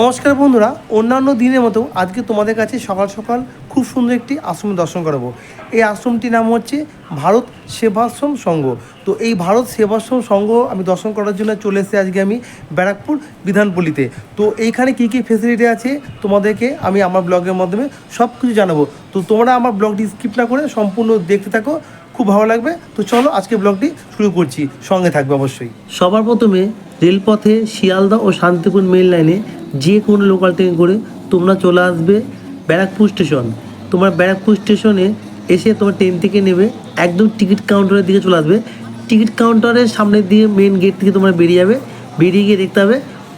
নমস্কার বন্ধুরা, অন্যান্য দিনের মতো আজকে তোমাদের কাছে সকাল সকাল খুব সুন্দর একটি আশ্রম দর্শন করাবো। এই আশ্রমটির নাম হচ্ছে ভারত সেবাশ্রম সংঘ। তো এই ভারত সেবাশ্রম সংঘ আমি দর্শন করার জন্য চলে এসেছি আজকে আমি ব্যারাকপুর বিধানপল্লিতে। তো এইখানে কী কী ফেসিলিটি আছে তোমাদেরকে আমি আমার ব্লগের মাধ্যমে সব কিছু জানাব। তো তোমরা আমার ব্লগটি স্কিপ না করে সম্পূর্ণ দেখতে থাকো। খুব ভালো লাগবে। তো চলো আজকে ব্লগটি শুরু করছি। সঙ্গে থাকবে অবশ্যই। সবার প্রথমে রেলপথে শিয়ালদা ও শান্তিপুর মেল লাইনে যে কোনো লোকাল ট্রেন করে তোমরা চলে আসবে ব্যারাকপুর স্টেশন তোমার ব্যারাকপুর স্টেশনে এসে তোমার ট্রেন থেকে নেবে, একদম টিকিট কাউন্টারের দিকে চলে আসবে। টিকিট কাউন্টারের সামনে দিয়ে মেন গেট থেকে তোমরা বেরিয়ে যাবে। বেরিয়ে গিয়ে দেখতে হবে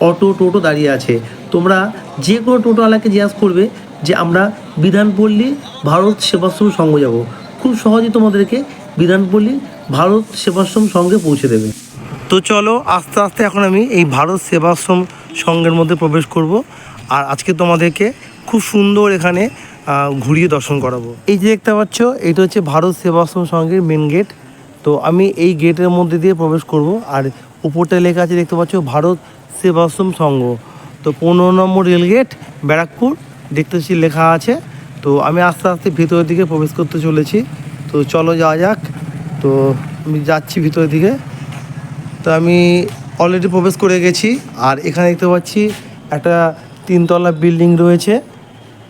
অটো টোটো দাঁড়িয়ে আছে। তোমরা যে কোনো টোটোওয়ালাকে জিজ্ঞাসা করবে যে, আমরা বিধানপল্লী ভারত সেবাশ্রম সঙ্গ যাব। খুব সহজেই তোমাদেরকে বিধানপল্লী ভারত সেবাশ্রম সঙ্গে পৌঁছে দেবে। তো চলো, আস্তে আস্তে এখন আমি এই ভারত সেবাশ্রম সঙ্গের মধ্যে প্রবেশ করব আর আজকে তোমাদেরকে খুব সুন্দর এখানে ঘুরিয়ে দর্শন করাবো। এই যে দেখতে পাচ্ছ, এটা হচ্ছে ভারত সেবাশ্রম সঙ্গের মেন গেট তো আমি এই গেটের মধ্যে দিয়ে প্রবেশ করব আর উপরটা লেখা আছে দেখতে পাচ্ছ, ভারত সেবাশ্রম সংঘ তো পনেরো নম্বর রেল গেট ব্যারাকপুর, দেখতে পাচ্ছি লেখা আছে। তো আমি আস্তে আস্তে ভিতরের দিকে প্রবেশ করতে চলেছি। তো চলো যাওয়া যাক। তো আমি যাচ্ছি ভিতরের দিকে। তো আমি অলরেডি প্রবেশ করে গেছি। আর এখানে দেখতে পাচ্ছি একটা তিনতলা বিল্ডিং রয়েছে।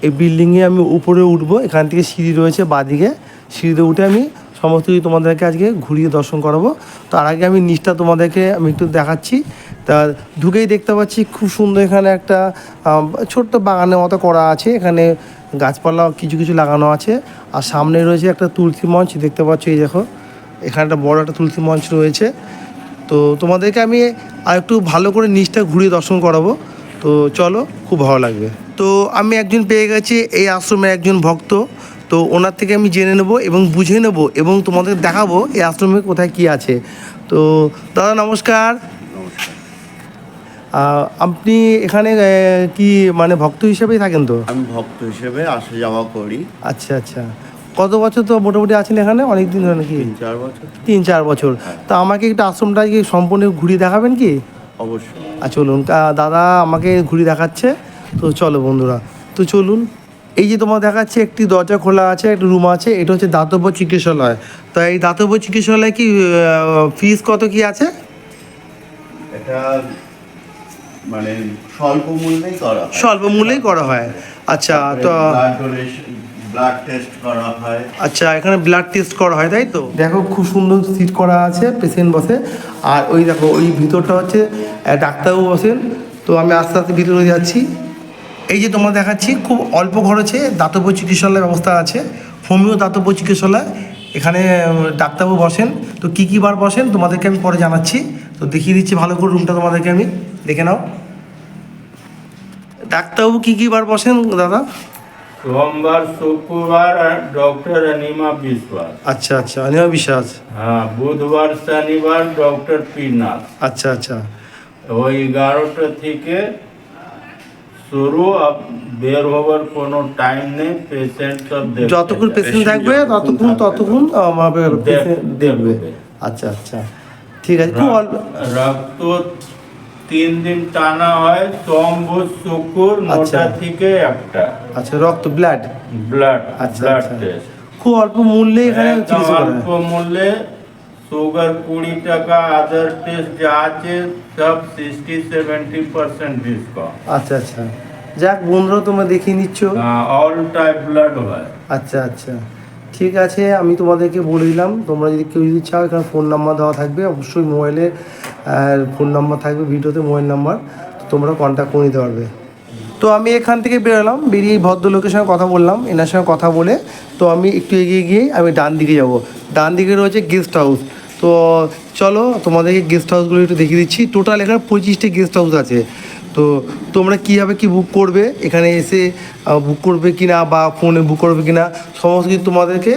এই বিল্ডিংয়ে আমি উপরে উঠবো। এখান থেকে সিঁড়ি রয়েছে বাদিকে। সিঁড়িতে উঠে আমি সমস্ত কিছু তোমাদেরকে আজকে ঘুরিয়ে দর্শন করাবো। তার আগে আমি নিচটা তোমাদেরকে আমি একটু দেখাচ্ছি। তা ঢুকেই দেখতে পাচ্ছি খুব সুন্দর এখানে একটা ছোট্ট বাগানের মতো করা আছে। এখানে গাছপালা কিছু কিছু লাগানো আছে। আর সামনে রয়েছে একটা তুলসী মঞ্চ, দেখতে পাচ্ছ এই দেখো। এখানে একটা বড় একটা তুলসী মঞ্চ রয়েছে। তো তোমাদেরকে আমি আর একটু ভালো করে নিচটা ঘুরিয়ে দর্শন করাবো। তো চলো, খুব ভালো লাগবে। তো আমি একজন পেয়ে গেছি, এই আশ্রমের একজন ভক্ত। তো ওনার থেকে আমি জেনে নেব এবং বুঝে নেব এবং তোমাদের দেখাবো এই আশ্রমে কোথায় কি আছে। তো দাদা নমস্কার। আপনি এখানে কি মানে ভক্ত হিসেবেই থাকেন তো? আমি ভক্ত হিসেবে আসা যাওয়া করি। আচ্ছা আচ্ছা। কত বছর তো মোটামুটি আছেন এখানে? অনেক দিন ধরে নাকি? তিন চার বছর। তিন চার বছর। তা আমাকে একটু আশ্রমটা কি সম্পূর্ণ ঘুরিয়ে দেখাবেন কি? অবশ্যই। আর চলুন। দাদা আমাকে ঘুরিয়ে দেখাচ্ছে। তো চলো বন্ধুরা তো চলুন। এই যে তোমার দেখাচ্ছে একটি দরজা খোলা আছে একটা রুম আছে এটা হচ্ছে দাতব্য চিকিৎসালয়। তো এই দাতব্য চিকিৎসালয় কি ফিস কত কি আছে? এটা মানে স্বল্প মূল্যেই করা হয়। স্বল্প মূল্যেই করা হয়। আচ্ছা তো ব্লাড টেস্ট করা হয়। আচ্ছা এখানে ব্লাড টেস্ট করা হয় তাই তো? দেখো খুব সুন্দর সিট করা আছে পেশেন্ট বসে। আর ওই দেখো ওই ভিতরটা হচ্ছে ডাক্তারবাবু বসেন। তো আমি আস্তে আস্তে ভিতরে যাচ্ছি। এই যে তোমার দেখাচ্ছি খুব অল্প খরচে দাতব্য চিকিৎসালয় ব্যবস্থা আছে। হোমিও দাতব্য চিকিৎসালয়। এখানে ডাক্তারবাবু বসেন। তো কী কী বার বসেন তোমাদেরকে আমি পরে জানাচ্ছি। তো দেখিয়ে দিচ্ছি ভালো করে রুমটা তোমাদেরকে আমি। দেখে নাও। ডাক্তারবাবু কী কী বার বসেন দাদা? সোমবার শুক্রবার ডক্টর অনিমা বিশ্বাস। আচ্ছা আচ্ছা অনিমা বিশ্বাস। হ্যাঁ বুধবার শনিবার ডক্টর পীরনাথ। আচ্ছা আচ্ছা। ওই এগারোটা থেকে শুরু আপ বের হবার কোনো টাইম নেই পেশেন্ট সব যতক্ষণ পেশেন্ট থাকবে ততক্ষণ ততক্ষণ দেখবে। আচ্ছা আচ্ছা। ঠিক আছে খুব অল্প রক্ত তিন দিন টানা হয় সোম বুধ শুক্র আচ্ছা। নটা থেকে একটা। আচ্ছা রক্ত ব্লাড ব্লাড আচ্ছা আচ্ছা। খুব অল্প মূল্যে এখানে অল্প মূল্যে সুগার কুড়ি টাকা আদার টেস্ট যা আছে সব সিক্সটি সেভেন্টি পার্সেন্ট ডিসকাউন্ট আচ্ছা আচ্ছা। যাক বন্ধুরা তোমরা দেখিয়ে নিচ্ছ। অল টাইপ ব্লাড হয়। আচ্ছা আচ্ছা। ঠিক আছে আমি তোমাদেরকে বলে দিলাম তোমরা যদি কেউ যদি চাও এখানে ফোন নাম্বার দেওয়া থাকবে। অবশ্যই মোবাইলে ফোন নাম্বার থাকবে ভিডিওতে মোবাইল নাম্বার তো তোমরা কন্ট্যাক্ট করে নিতে পারবে। তো আমি এখান থেকে বেরোলাম বেরিয়ে ভদ্রলোকের সঙ্গে কথা বললাম এনার সঙ্গে কথা বলে তো আমি একটু এগিয়ে গিয়ে আমি ডান দিকে যাব। ডান দিকে রয়েছে গেস্ট হাউস তো চলো তোমাদেরকে গেস্ট হাউসগুলো একটু দেখিয়ে দিচ্ছি। টোটাল এখানে পঁচিশটি গেস্ট হাউস আছে। তো তোমরা কীভাবে কি বুক করবে? এখানে এসে বুক করবে কি না বা ফোনে বুক করবে কি না সমস্ত কিছু তোমাদেরকে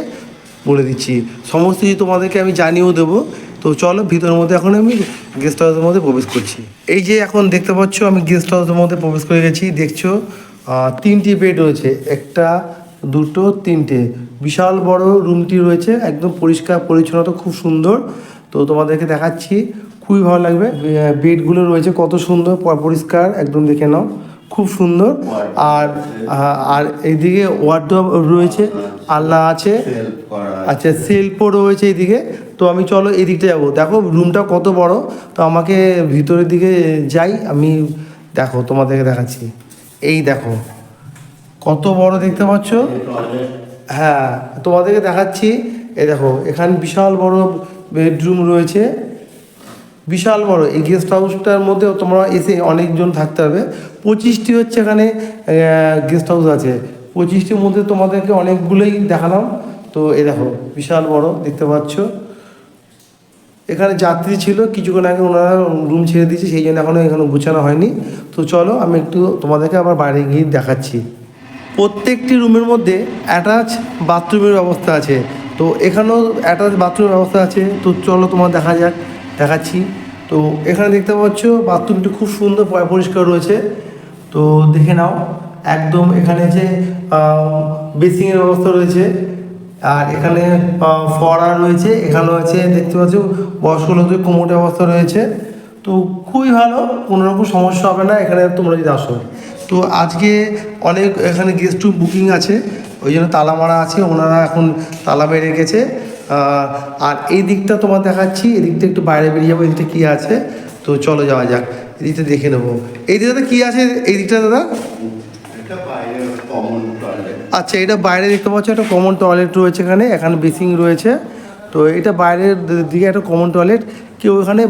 বলে দিচ্ছি। সমস্ত কিছু তোমাদেরকে আমি জানিয়েও দেবো। তো চলো ভিতরের মধ্যে এখন আমি গেস্ট হাউসের মধ্যে প্রবেশ করছি। এই যে এখন দেখতে পাচ্ছ, আমি গেস্ট হাউসের মধ্যে প্রবেশ করে গেছি। দেখছ তিনটি বেড রয়েছে। একটা দুটো, তিনটে। বিশাল বড় রুমটি রয়েছে, একদম পরিষ্কার পরিচ্ছন্নতা খুব সুন্দর। তো তোমাদেরকে দেখাচ্ছি, খুবই ভালো লাগবে। বেডগুলো রয়েছে, কত সুন্দর পরিষ্কার, একদম দেখে নাও, খুব সুন্দর। আর আর এইদিকে ওয়ার্ড্রপ রয়েছে আল্লাহ আছে। আচ্ছা সেলফও রয়েছে এইদিকে। তো আমি চলো এদিকটা যাব। দেখো রুমটা কত বড়, তো আমাকে ভিতরের দিকে যাই, আমি দেখো, তোমাদেরকে দেখাচ্ছি। এই দেখো। কত বড় দেখতে পাচ্ছ? হ্যাঁ তোমাদেরকে দেখাচ্ছি। এই দেখো এখানে বিশাল বড় বেডরুম রয়েছে। বিশাল বড়। এই গেস্ট হাউসটার মধ্যে তোমরা এসে অনেকজন থাকতে হবে। পঁচিশটি হচ্ছে এখানে গেস্ট হাউস আছে। পঁচিশটির মধ্যে তোমাদেরকে অনেকগুলোই দেখালাম। তো এ দেখো বিশাল বড় দেখতে পাচ্ছ। এখানে যাত্রী ছিল কিছুক্ষণ আগে ওনারা রুম ছেড়ে দিয়েছে সেই জন্য এখনও এখানে গুছানো হয়নি। তো চলো আমি একটু তোমাদেরকে আবার বাইরে গিয়ে দেখাচ্ছি। প্রত্যেকটি রুমের মধ্যে অ্যাটাচ বাথরুমের ব্যবস্থা আছে। তো এখানেও অ্যাটাচ বাথরুমের ব্যবস্থা আছে। তো চলো তোমার দেখা যাক, দেখাচ্ছি। তো এখানে দেখতে পাচ্ছ বাথরুমটি খুব সুন্দর পরিষ্কার রয়েছে। তো দেখে নাও, একদম এখানে যে বেসিংয়ের ব্যবস্থা রয়েছে। আর এখানে ফড়া রয়েছে। এখানেও আছে, দেখতে পাচ্ছ, বয়স্ক লোকদের কোমোটের অবস্থা রয়েছে। তো খুবই ভালো কোনো রকম সমস্যা হবে না। এখানে তোমরা যদি আসো। তো আজকে অনেক এখানে গেস্ট রুম বুকিং আছে ওই জন্য তালা মারা আছে ওনারা এখন তালা মেরে গেছে আর এই দিকটা তোমার দেখাচ্ছি এই দিকটা একটু বাইরে বেরিয়ে যাব এই দিকটা কী আছে? তো চলো যাওয়া যাক এই দিকটা দেখে নেব। এই দিকটাতে কী আছে? এই দিকটা দাদা? আচ্ছা এটা বাইরে দেখতে পাচ্ছ একটা কমন টয়লেট রয়েছে এখানে এখানে বেসিং রয়েছে। তো এটা বাইরের দিকে একটা কমন টয়লেট কেউ এখানে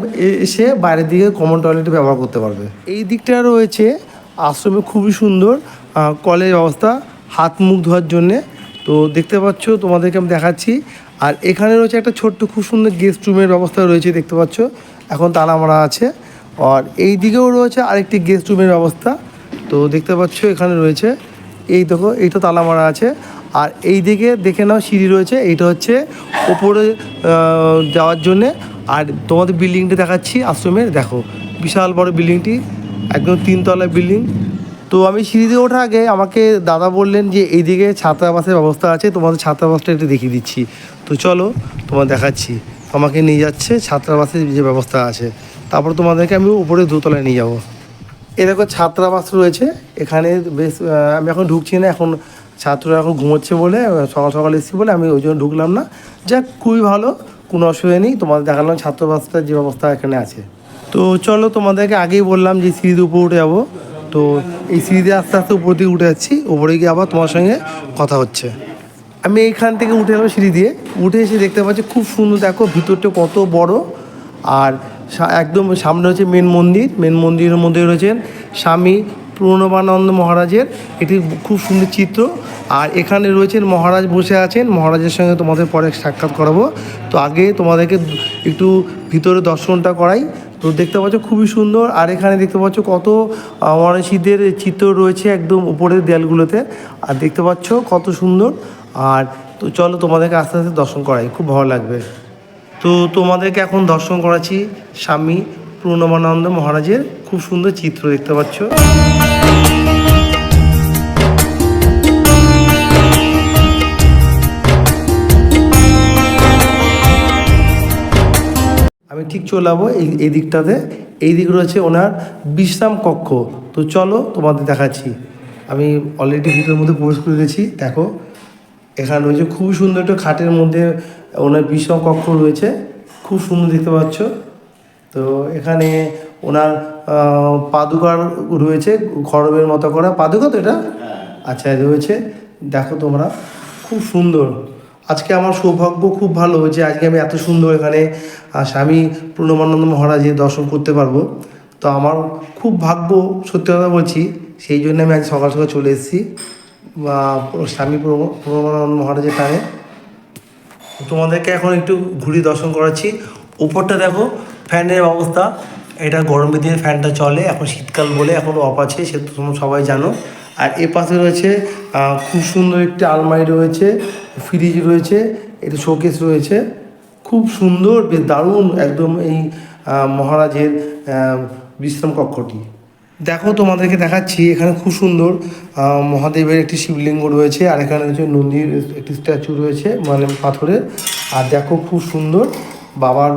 এসে বাইরের দিকে কমন টয়লেট ব্যবহার করতে পারবে। এই দিকটা রয়েছে আশ্রমে খুবই সুন্দর কলের ব্যবস্থা, হাত মুখ ধোয়ার জন্যে। তো দেখতে পাচ্ছ, তোমাদেরকে আমি দেখাচ্ছি। আর এখানে রয়েছে একটা ছোট্ট, খুব সুন্দর গেস্ট রুমের ব্যবস্থা রয়েছে, দেখতে পাচ্ছ। এখন তালা মারা আছে। আর এই দিকেও রয়েছে আরেকটি গেস্ট রুমের ব্যবস্থা। তো দেখতে পাচ্ছ, এখানে রয়েছে। এই দেখো এইটা তালা মারা আছে। আর এই দিকে দেখে নাও, সিঁড়ি রয়েছে। এইটা হচ্ছে ওপরে যাওয়ার জন্যে। আর তোমাদের বিল্ডিংটা দেখাচ্ছি আশ্রমের দেখো, বিশাল বড় বিল্ডিংটি একদম তিনতলা বিল্ডিং তো আমি সিঁড়িতে ওঠার আগে আমাকে দাদা বললেন যে, এইদিকে ছাত্রাবাসের ব্যবস্থা আছে, তোমাদের ছাত্রাবাসটা একটু দেখিয়ে দিচ্ছি। তো চলো তোমার দেখাচ্ছি। আমাকে নিয়ে যাচ্ছে ছাত্রাবাসের যে ব্যবস্থা আছে। তারপর তোমাদেরকে আমি উপরে দোতলায় নিয়ে যাব। এরকম ছাত্রাবাস রয়েছে। এখানে বেশ আমি এখন ঢুকছি না, এখন ছাত্ররা এখন ঘুমোচ্ছে বলে সকাল সকাল এসেছি বলে আমি ওই জন্য ঢুকলাম না। যাক, খুবই ভালো, কোনো অসুবিধা নেই, তোমাদের দেখালাম ছাত্রাবাসটার যে ব্যবস্থা এখানে আছে। তো চলো তোমাদেরকে আগেই বললাম যে সিঁড়িতে উপরে উঠে যাব। তো এই সিঁড়িতে আস্তে আস্তে উপর দিকে উঠে যাচ্ছি, উপরে গিয়ে আবার তোমার সঙ্গে কথা হচ্ছে। আমি এইখান থেকে উঠে এলাম সিঁড়ি দিয়ে। উঠে এসে দেখতে পাচ্ছি খুব সুন্দর, দেখো ভিতরটা কত বড়। আর একদম সামনে হচ্ছে মেন মন্দির। মেন মন্দিরের মধ্যে রয়েছেন স্বামী পূর্ণবানন্দ মহারাজের। এটি খুব সুন্দর চিত্র। আর এখানে রয়েছেন মহারাজ বসে আছেন। মহারাজের সঙ্গে তোমাদের পরে সাক্ষাৎ করাবো। তো আগে তোমাদেরকে একটু ভিতরে দর্শনটা করাই। তো দেখতে পাচ্ছ খুবই সুন্দর। আর এখানে দেখতে পাচ্ছ কত মনীষীদের চিত্র রয়েছে একদম উপরের দেয়ালগুলোতে। আর দেখতে পাচ্ছ কত সুন্দর। আর তো চলো তোমাদেরকে আস্তে আস্তে দর্শন করাই, খুব ভালো লাগবে। তো তোমাদেরকে এখন দর্শন করাচ্ছি স্বামী পূর্ণমানন্দ মহারাজের খুব সুন্দর চিত্র দেখতে পাচ্ছ। আমি ঠিক চলে যাব এই এই দিকটাতে। এই দিক রয়েছে ওনার বিশ্রাম কক্ষ। তো চলো তোমাদের দেখাচ্ছি। আমি অলরেডি ভিতরের মধ্যে প্রবেশ করে গেছি দেখো। এখানে রয়েছে খুব সুন্দর একটা খাটের মধ্যে ওনার বিশ্রাম কক্ষ রয়েছে। খুব সুন্দর দেখতে পাচ্ছ। তো এখানে ওনার পাদুকার রয়েছে খড়বের মতো করা। পাদুকা তো এটা? আচ্ছা রয়েছে। দেখো তোমরা খুব সুন্দর। আজকে আমার সৌভাগ্য খুব ভালো যে আজকে আমি এত সুন্দর এখানে স্বামী পূর্ণমানন্দ মহারাজের দর্শন করতে পারব। তো আমার খুব ভাগ্য, সত্যি কথা বলছি, সেই জন্য আমি আজ সকাল সকাল চলে এসেছি স্বামী পূর্ণ- পূর্ণমানন্দ মহারাজের টানে তোমাদেরকে এখন একটু ঘুরি দর্শন করাচ্ছি। উপরটা দেখো, ফ্যানের অবস্থা। এটা গরমের দিনে ফ্যানটা চলে, এখন শীতকাল বলে এখন অফ আছে, সে তো তোমরা সবাই জানো। আর এ পাশে রয়েছে খুব সুন্দর একটি আলমারি রয়েছে ফ্রিজ রয়েছে, এটা শোকেস রয়েছে। খুব সুন্দর, বেশ দারুণ একদম এই মহারাজের বিশ্রাম কক্ষটি। দেখো তোমাদেরকে দেখাচ্ছি, এখানে খুব সুন্দর মহাদেবের একটি শিবলিঙ্গ রয়েছে, আর এখানে রয়েছে নন্দীর একটি স্ট্যাচু রয়েছে মানে পাথরের। আর দেখো খুব সুন্দর, বাবার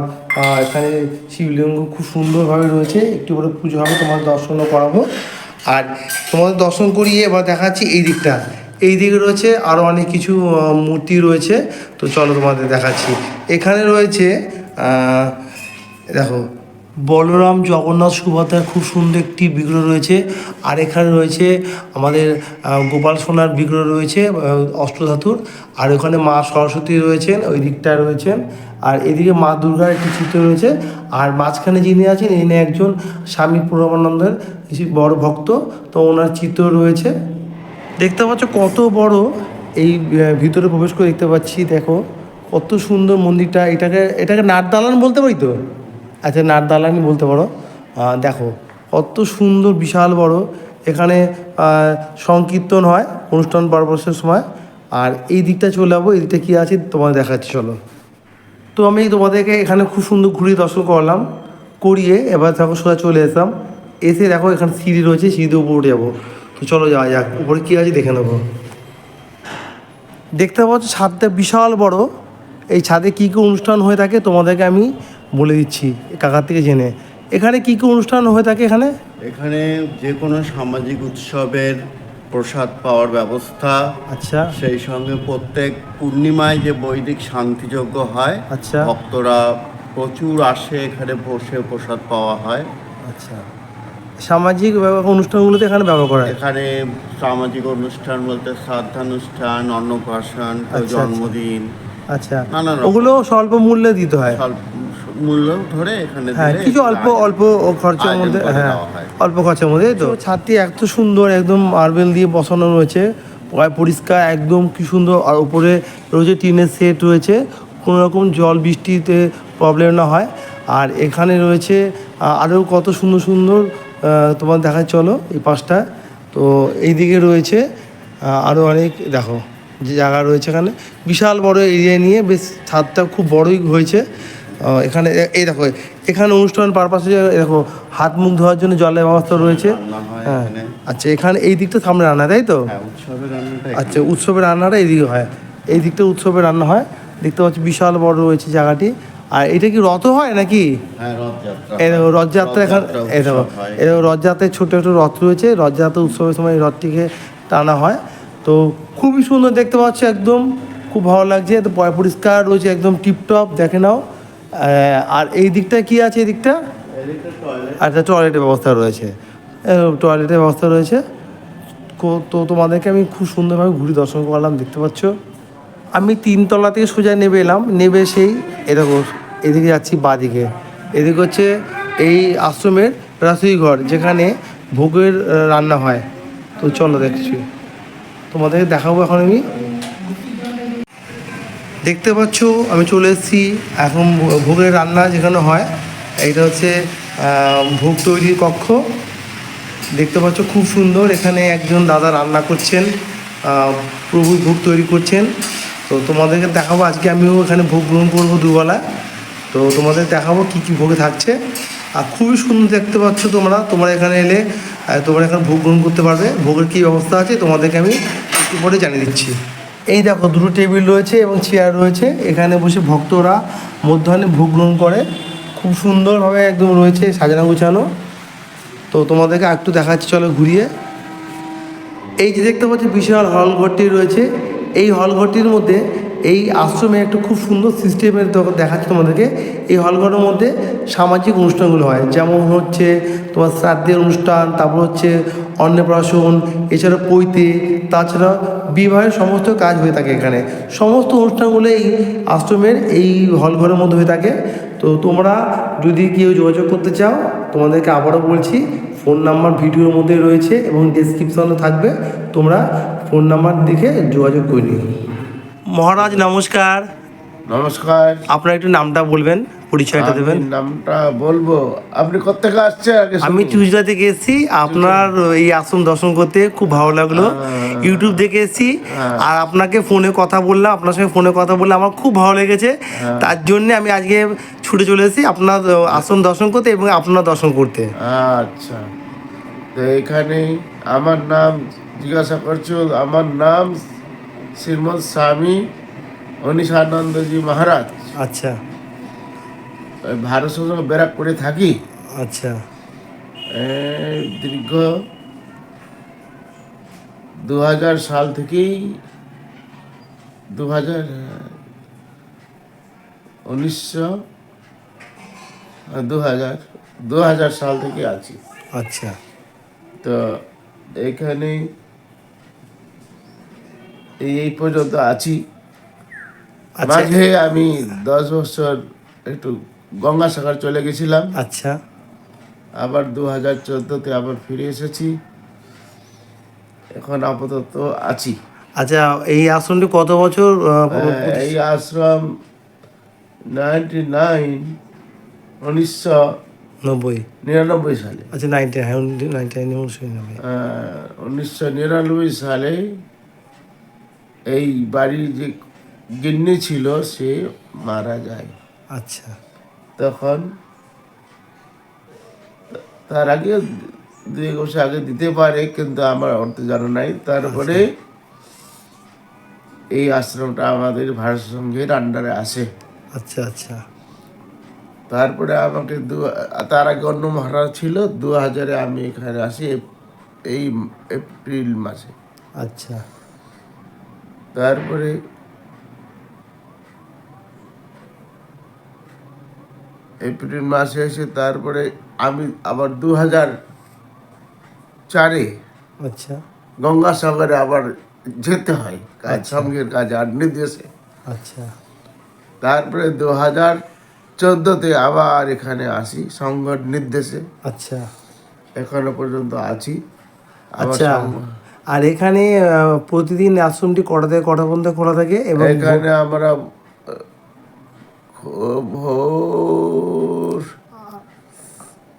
এখানে শিবলিঙ্গ খুব সুন্দরভাবে রয়েছে, একটু করে পুজো হবে তোমার দর্শনও করাবো। আর তোমাদের দর্শন করিয়ে এবার দেখাচ্ছি এই দিকটা। এই দিকে রয়েছে আরও অনেক কিছু মূর্তি রয়েছে। তো চলো তোমাদের দেখাচ্ছি। এখানে রয়েছে দেখো, বলরাম জগন্নাথ সুভদ্রার খুব সুন্দর একটি বিগ্রহ রয়েছে। আর এখানে রয়েছে আমাদের গোপাল সোনার বিগ্রহ রয়েছে অষ্টধাতুর। আর ওখানে মা সরস্বতী রয়েছেন, ওই দিকটা রয়েছেন। আর এদিকে মা দুর্গার একটি চিত্র রয়েছে। আর মাঝখানে যিনি আছেন, ইনি একজন স্বামী প্রণবানন্দের বড় ভক্ত। তো ওনার চিত্র রয়েছে। দেখতে পাচ্ছ কত বড় এই ভিতরে প্রবেশ করে দেখতে পাচ্ছি, দেখো, কত সুন্দর মন্দিরটা। এটাকে এটাকে নাট দালান বলতে পারি তো? আচ্ছা নাট দালানই বলতে পারো। দেখো, কত সুন্দর, বিশাল বড়। এখানে সংকীর্তন হয় অনুষ্ঠান পরবর্ষের সময়। আর এই দিকটা চলে যাব, এই দিকটা কী আছে তোমার দেখাচ্ছি, চলো। তো আমি তোমাদেরকে এখানে খুব সুন্দর ঘুরিয়ে দর্শন করলাম, করিয়ে এবার দেখো সোজা চলে এসলাম। এসে দেখো এখানে সিঁড়ি রয়েছে, সিঁড়িতে উপরে যাব। তো চলো যাওয়া যাক। উপরে কী আছে দেখে নেব। দেখতে পাচ্ছ ছাদটা বিশাল বড়। এই ছাদে কী কী অনুষ্ঠান হয়ে থাকে তোমাদেরকে আমি বলে দিচ্ছি কাকার থেকে জেনে। এখানে কী কী অনুষ্ঠান হয়ে থাকে এখানে? এখানে যে কোনো সামাজিক উৎসবের প্রসাদ পাওয়ার ব্যবস্থা। আচ্ছা। সেই সঙ্গে প্রত্যেক পূর্ণিমায় যে বৈদিক শান্তিযজ্ঞ হয় আচ্ছা। ভক্তরা প্রচুর আসে এখানে বসে প্রসাদ পাওয়া হয়। আচ্ছা। সামাজিক অনুষ্ঠানগুলোতে এখানে ব্যবহার করা হয়? এখানে সামাজিক অনুষ্ঠান বলতে শ্রাদ্ধানুষ্ঠান অন্নপ্রাশন আচ্ছা, আচ্ছা। জন্মদিন আচ্ছা। ওগুলো স্বল্প মূল্যে দিতে হয়? মূল্য ধরে এখানে হ্যাঁ কিছু অল্প অল্প খরচের মধ্যে হ্যাঁ অল্প খরচের মধ্যে এই তো ছাদটি এত সুন্দর একদম মার্বেল দিয়ে বসানো রয়েছে পরিষ্কার একদম কি সুন্দর আর উপরে রয়েছে টিনের সেট রয়েছে কোনো রকম জল বৃষ্টিতে প্রবলেম না হয়। আর এখানে রয়েছে আরও কত সুন্দর সুন্দর তোমার দেখা চলো এই পাশটা। তো এইদিকে রয়েছে আরও অনেক দেখো যে জায়গা রয়েছে এখানে। বিশাল বড় এরিয়া নিয়ে বেশ ছাদটা খুব বড়ই হয়েছে। এখানে এই দেখো এখানে অনুষ্ঠান পারপাসে দেখো হাত মুখ ধোয়ার জন্য জলের ব্যবস্থা রয়েছে। হ্যাঁ আচ্ছা এখানে এই দিকটা সামনে রান্না তাই তো? হ্যাঁ উৎসবের রান্নাটা আচ্ছা উৎসবের রান্নাটা এইদিকে হয়। এই দিকটা উৎসবের রান্না হয়। দেখতে পাচ্ছি বিশাল বড় রয়েছে জায়গাটি। আর এটা কি রথ হয় নাকি? হ্যাঁ রথযাত্রা এখানে রথযাত্রায় ছোট একটা রথ রয়েছে। রথযাত্রা উৎসবের সময় এই রথটিকে টানা হয়। তো খুবই সুন্দর দেখতে পাচ্ছি একদম। খুব ভালো লাগছে। তো পয় পরিষ্কার রয়েছে একদম টিপটপ দেখে নাও। আর এই দিকটা কি আছে এই দিকটা একটা টয়লেটের ব্যবস্থা রয়েছে। টয়লেটের ব্যবস্থা রয়েছে। তো তোমাদেরকে আমি খুব সুন্দরভাবে ঘুরে দর্শন করলাম দেখতে পাচ্ছ? আমি তিনতলা থেকে সোজা নেবে এলাম নেবে সেই এরকম এদিকে যাচ্ছি বাদিকে এদিকে হচ্ছে এই আশ্রমের রাসুই ঘর, যেখানে ভোগের রান্না হয়। তো চলো দেখছি। তোমাদেরকে দেখাবো এখন আমি। দেখতে পাচ্ছ, আমি চলে এসেছি। এখন ভোগের রান্না যেখানে হয় এটা হচ্ছে ভোগ তৈরির কক্ষ। দেখতে পাচ্ছ, খুব সুন্দর। এখানে একজন দাদা রান্না করছেন প্রভু ভোগ তৈরি করছেন। তো তোমাদেরকে দেখাবো, আজকে আমিও এখানে ভোগ গ্রহণ করব দুবেলা। তো তোমাদের দেখাবো কি কি ভোগে থাকছে। আর খুবই সুন্দর দেখতে পাচ্ছ তোমরা তোমরা এখানে এলে তোমরা এখানে ভোগ গ্রহণ করতে পারবে। ভোগের কী ব্যবস্থা আছে তোমাদেরকে আমি একটু পরে জানিয়ে দিচ্ছি। এই দেখো, দুটো টেবিল রয়েছে এবং চেয়ার রয়েছে। এখানে বসে ভক্তরা মধ্যাহ্নে ভোগ গ্রহণ করে। খুব সুন্দরভাবে একদম রয়েছে সাজানো গুছানো। তো তোমাদেরকে একটু দেখাচ্ছি, চলো ঘুরিয়ে। এই যে দেখতে পাচ্ছি, বিশাল হল ঘরটি রয়েছে। এই হল ঘরটির মধ্যে এই আশ্রমে একটা খুব সুন্দর সিস্টেমের দেখাচ্ছি তোমাদেরকে। এই হল ঘরের মধ্যে সামাজিক অনুষ্ঠানগুলো হয়। যেমন হচ্ছে তোমার শ্রাদ্ধের অনুষ্ঠান, তারপর হচ্ছে অন্নপ্রাশন, এছাড়া পৈতে, তাছাড়া বিবাহের সমস্ত কাজ হয়ে থাকে এখানে। সমস্ত অনুষ্ঠানগুলো এই আশ্রমের এই হল ঘরের মধ্যে হয়ে থাকে। তো তোমরা যদি কেউ যোগাযোগ করতে চাও, তোমাদেরকে আবারও বলছি ফোন নাম্বার ভিডিওর মধ্যে রয়েছে এবং ডেসক্রিপশনে থাকবে। তোমরা ফোন নাম্বার দেখে যোগাযোগ করে নিও। মহারাজ নমস্কার। নমস্কার। আপনার একটু নামটা বলবেন। পরিচয়টা দেবেন। নামটা বলব। আপনি কোথেকে আসছেন? আগে আমি। চুজরা থেকে এসেছি। আপনার এই আশ্রম দর্শন করতে খুব ভালো লাগল। ইউটিউব দেখে এসেছি। আর আপনাকে ফোনে কথা বললাম আপনার সঙ্গে ফোনে কথা বললে আমার খুব ভালো লেগেছে। তার জন্য আমি আজকে ছুটে চলে এসেছি আপনার আশ্রম দর্শন করতে এবং আপনার দর্শন করতে। আচ্ছা। তো এখানে আমার নাম জিজ্ঞাসা করছ। আমার নাম শ্রীমদ স্বামী অনিশানন্দজি মহারাজ। আচ্ছা। ভারত সঙ্গে ব্যারাকপুরে থাকি। আচ্ছা। দীর্ঘ দু হাজার সাল থেকেই দু হাজার উনিশশো দু হাজার দু হাজার সাল থেকে আছি। আচ্ছা। তো এখানে এই পর্যন্ত আছি। আচ্ছা। মাঝে আমি দশ বছর একটু গঙ্গাসাগর চলে গেছিলাম। আচ্ছা। আবার দু হাজার চোদ্দোতে আবার ফিরে এসেছি। এখন আপাতত আছি। আচ্ছা এই আশ্রমটি কত বছর আহ, এই আশ্রম নাইনটি নাইন উনিশশো নব্বই। নিরানব্বই সালে। আচ্ছা নাইনটি হ্যাঁ নাইনটি উনিশশো নিরানব্বই সালে এই বাড়ির যে গিন্নি ছিল সে মারা যায়। আচ্ছা। তখন তার আগে দুই এক বছর আগে দিতে পারে কিন্তু আমার অর্থ জানা নাই। তারপরে এই আশ্রমটা আমাদের ভারত সংঘের আন্ডারে আসে আচ্ছা আচ্ছা। তারপরে আমাকে দু তার আগে অন্য মহারাজ ছিল দু হাজারে আমি এখানে আসি এই এপ্রিল মাসে। আচ্ছা। তারপরে এপ্রিল মাসে এসে তারপরে আমি আবার দু হাজার চারে আচ্ছা। গঙ্গাসাগরে আবার যেতে হয় কাজ সঙ্গের কাজ আর নির্দেশে আচ্ছা। তারপরে দু হাজার চোদ্দোতে আবার এখানে আসি সংঘর নির্দেশে আচ্ছা। এখনও পর্যন্ত আছি। আচ্ছা। আর এখানে প্রতিদিন আশ্রমটি কটা থেকে কটা পর্যন্ত খোলা থাকে এবং এখানে আমরা ভোর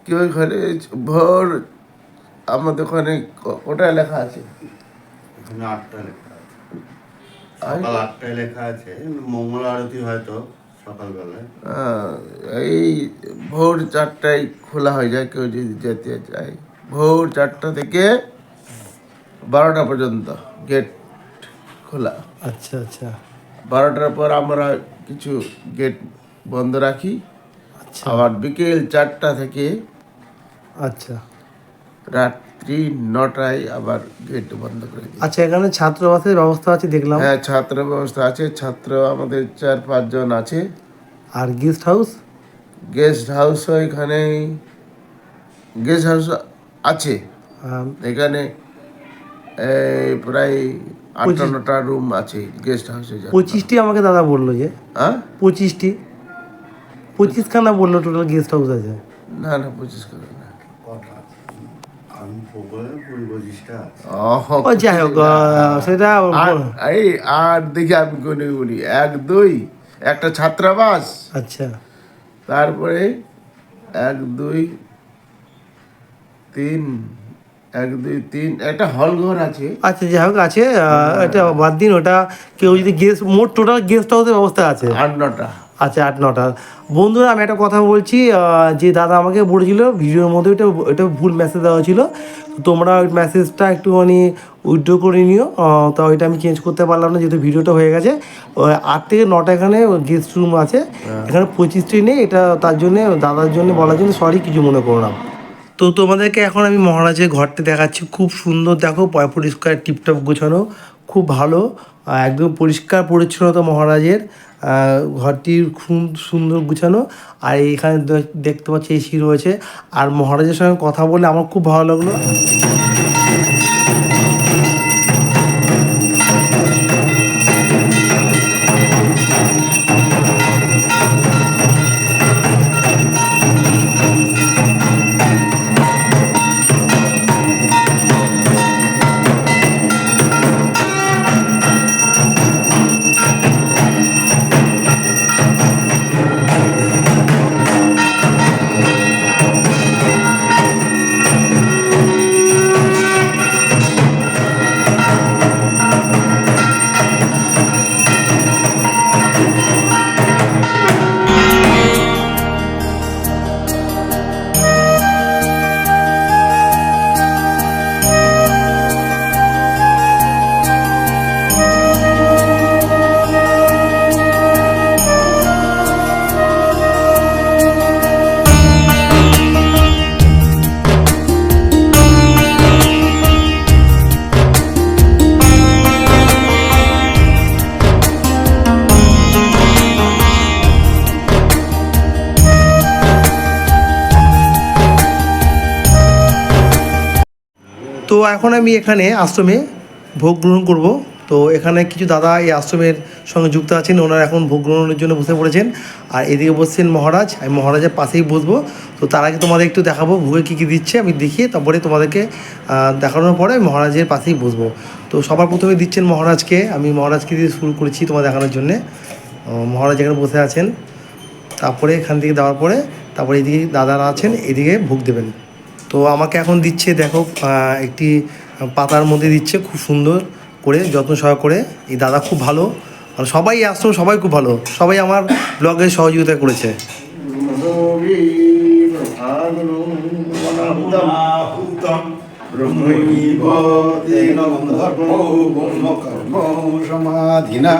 কি ওইখানে? ভোর আমাদের ওখানে ক- কোটায় লেখা আছে? আটটা লেখা আছে। সকাল আটটায় লেখা আছে। মঙ্গল আরতি হয়তো সকালবেলায়। আহ, এই ভোর চারটায় খোলা হয়ে যায় কেউ যদি যেতে চায়। ভোর চারটা থেকে বারোটা পর্যন্ত গেট খোলা। আচ্ছা আচ্ছা। বারোটার পর আমরা কিছু গেট বন্ধ রাখি। আচ্ছা। আবার বিকেল চারটা থেকে আচ্ছা। রাত্রি নটায় আবার গেট বন্ধ করে দিই। আচ্ছা এখানে ছাত্রাবাসের ব্যবস্থা আছে দেখলাম। হ্যাঁ ছাত্র ব্যবস্থা আছে। ছাত্র আমাদের চার পাঁচজন আছে। আর গেস্ট হাউস গেস্ট হাউসও এখানে গেস্ট হাউস আছে। এখানে প্রায় আটান্নটা রুম আছে গেস্ট হাউসে পঁচিশটি আমাকে দাদা বলল যে। হ্যাঁ? পঁচিশটি। পঁচিশখানা বলল টোটাল গেস্ট হাউস আছে। না না পঁচিশ করে না যাই হোক সেটা এই আর দেখি আমি কোনে বলি। এক দুই একটা ছাত্রাবাস। আচ্ছা। তারপরে এক দুই তিন এক দুই তিন একটা হল ঘর আছে। আচ্ছা যাই হোক আছে এটা বাদ দিন ওটা কেউ যদি গেস্ট মোট টোটাল গেস্ট হাউসের ব্যবস্থা আছে। আট নটা। আচ্ছা আট নটা। বন্ধুরা আমি একটা কথা বলছি যে দাদা আমাকে বলেছিল ভিডিওর মধ্যে এটা এটা ভুল মেসেজ দেওয়া ছিল তোমরা ওই মেসেজটা একটুখানি উইথড্র করে নিও। তো ওইটা আমি চেঞ্জ করতে পারলাম না যেহেতু ভিডিওটা হয়ে গেছে। ওই আট থেকে নটা এখানে গেস্ট রুম আছে। এখানে পঁচিশটি নেই এটা তার জন্য দাদার জন্য বলার জন্য সরি কিছু মনে করো না। তো তোমাদেরকে এখন আমি মহারাজের ঘরটা দেখাচ্ছি। খুব সুন্দর দেখো পরিষ্কার টিপটপ গোছানো, খুব ভালো একদম পরিষ্কার পরিচ্ছন্নতা মহারাজের ঘরটি খুব সুন্দর গুছানো। আর এখানে দেখতে পাচ্ছি এসি রয়েছে। আর মহারাজের সঙ্গে কথা বলে আমার খুব ভালো লাগল। এখন আমি এখানে আশ্রমে ভোগ গ্রহণ করব। তো এখানে কিছু দাদা এই আশ্রমের সঙ্গে যুক্ত আছেন, ওনারা এখন ভোগ গ্রহণের জন্য বসে পড়েছেন। আর এদিকে বসছেন মহারাজ, আমি মহারাজের পাশেই বসবো। তো তার আগে তোমাদের একটু দেখাবো, ভোগে কী কী দিচ্ছে, আমি দেখিয়ে তারপরে তোমাদেরকে দেখানোর পরে মহারাজের পাশেই বসবো। তো সবার প্রথমে দিচ্ছেন মহারাজকে, আমি মহারাজকে দিয়ে শুরু করেছি তোমার দেখানোর জন্যে। মহারাজ এখানে বসে আছেন। তারপরে এখান থেকে দেওয়ার পরে, তারপরে এদিকে দাদারা আছেন, এদিকে ভোগ দেবেন। তো আমাকে এখন দিচ্ছে দেখো একটি পাতার মধ্যে দিচ্ছে খুব সুন্দর করে যত্ন সহ করে। এই দাদা খুব ভালো। আর সবাই আশ্রম সবাই খুব ভালো। সবাই আমার ব্লগে সহযোগিতা করেছে। সমাধিনা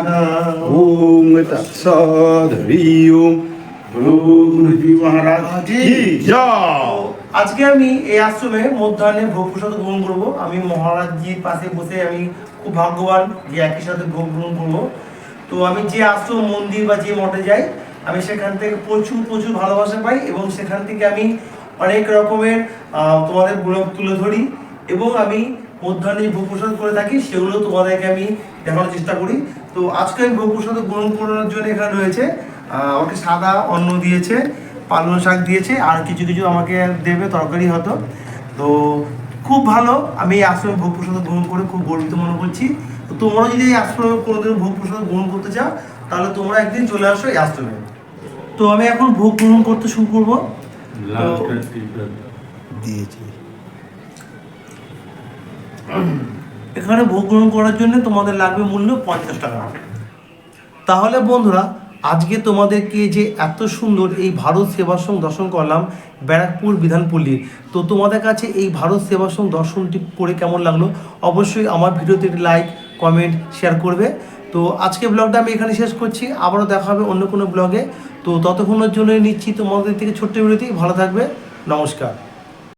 ওম মহারাজ জয় আজকে আমি এই আশ্রমে মধ্যাহ্নে ভোগ প্রসাদ গ্রহণ করব। আমি মহারাজজির পাশে বসে আমি খুব ভাগ্যবান যে একই সাথে ভোগ গ্রহণ করব। তো আমি যে আশ্রম, মন্দির বা যে মঠে যাই, আমি সেখান থেকে প্রচুর প্রচুর ভালোবাসা পাই এবং সেখান থেকে আমি অনেক রকমের তোমাদের ব্লগ তুলে ধরি এবং আমি মধ্যাহ্নে ভোগ প্রসাদ করে থাকি সেগুলো তোমাদেরকে আমি দেখানোর চেষ্টা করি। তো আজকে আমি ভোগ প্রসাদ গ্রহণ করার জন্য এখানে রয়েছে আমাকে সাদা অন্ন দিয়েছে। পালং শাক দিয়েছে আর কিছু কিছু আমাকে দেবে তরকারি হতো। তো খুব ভালো আমি এই আশ্রমে ভোগ প্রসাদ গ্রহণ করে খুব গর্বিত মনে করছি। তো তোমরা যদি এই আশ্রমে কোনোদিন ভোগ প্রসাদ গ্রহণ করতে চাও তাহলে তোমরা একদিন চলে আসো এই আশ্রমে। তো আমি এখন ভোগ গ্রহণ করতে শুরু করব। দিয়েছি। এখানে ভোগ গ্রহণ করার জন্য তোমাদের লাগবে মূল্য পঞ্চাশ টাকা। তাহলে বন্ধুরা আজকে তোমাদেরকে যে এত সুন্দর এই ভারত সেবাশ্রম দর্শন করলাম, ব্যারাকপুর বিধানপল্লী তো তোমাদের কাছে এই ভারত সেবাশ্রম দর্শনটি করে কেমন লাগল? অবশ্যই আমার ভিডিওতে লাইক কমেন্ট শেয়ার করবে। তো আজকে ব্লগটা আমি এখানে শেষ করছি। আবারও দেখা হবে অন্য কোনো ব্লগে তো ততক্ষণের জন্য নিচ্ছি তোমাদের থেকে ছোট্ট বিরতি। ভালো থাকবে। নমস্কার।